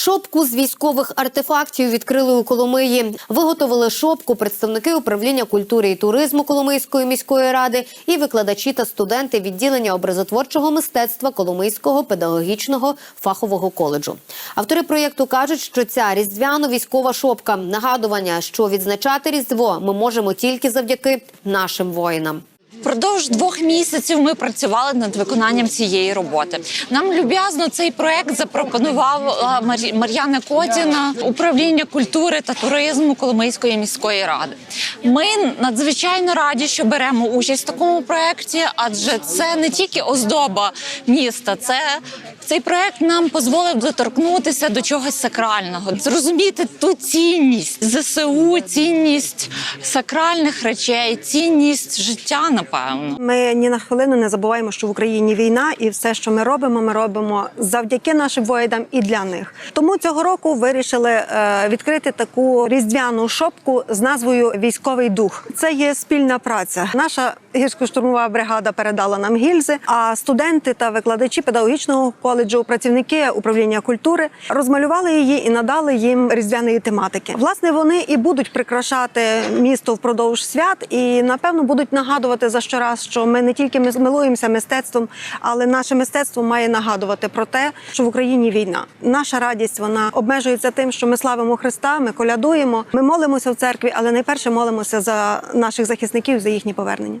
Шопку з військових артефактів відкрили у Коломиї. Виготовили шопку представники управління культури і туризму Коломийської міської ради і викладачі та студенти відділення образотворчого мистецтва Коломийського педагогічного фахового коледжу. Автори проєкту кажуть, що ця різдвяно-військова шопка нагадування, що відзначати різдво ми можемо тільки завдяки нашим воїнам. Впродовж двох місяців ми працювали над виконанням цієї роботи. Нам люб'язно цей проект запропонувала Мар'яна Котіна, управління культури та туризму Коломийської міської ради. Ми надзвичайно раді, що беремо участь в такому проекті, адже це не тільки оздоба міста, це цей проект нам дозволив доторкнутися до чогось сакрального, зрозуміти ту цінність ЗСУ, цінність сакральних речей, цінність життя, напевно. Ми ні на хвилину не забуваємо, що в Україні війна, і все, що ми робимо, ми робимо завдяки нашим воїнам і для них. Тому цього року вирішили е, відкрити таку різдвяну шопку з назвою Військовий дух. Це є спільна праця. Наша гірсько-штурмова бригада передала нам гільзи. А студенти та викладачі педагогічного коледжу, працівники управління культури розмалювали її і надали їм різдвяної тематики. Власне, вони і будуть прикрашати місто впродовж свят, і напевно будуть нагадувати за щораз, що ми не тільки ми милуємося мистецтвом, але наше мистецтво має нагадувати про те, що в Україні війна. Наша радість вона обмежується тим, що ми славимо Христа, ми колядуємо, ми молимося в церкві, але найперше молимося за наших захисників за їхнє повернення.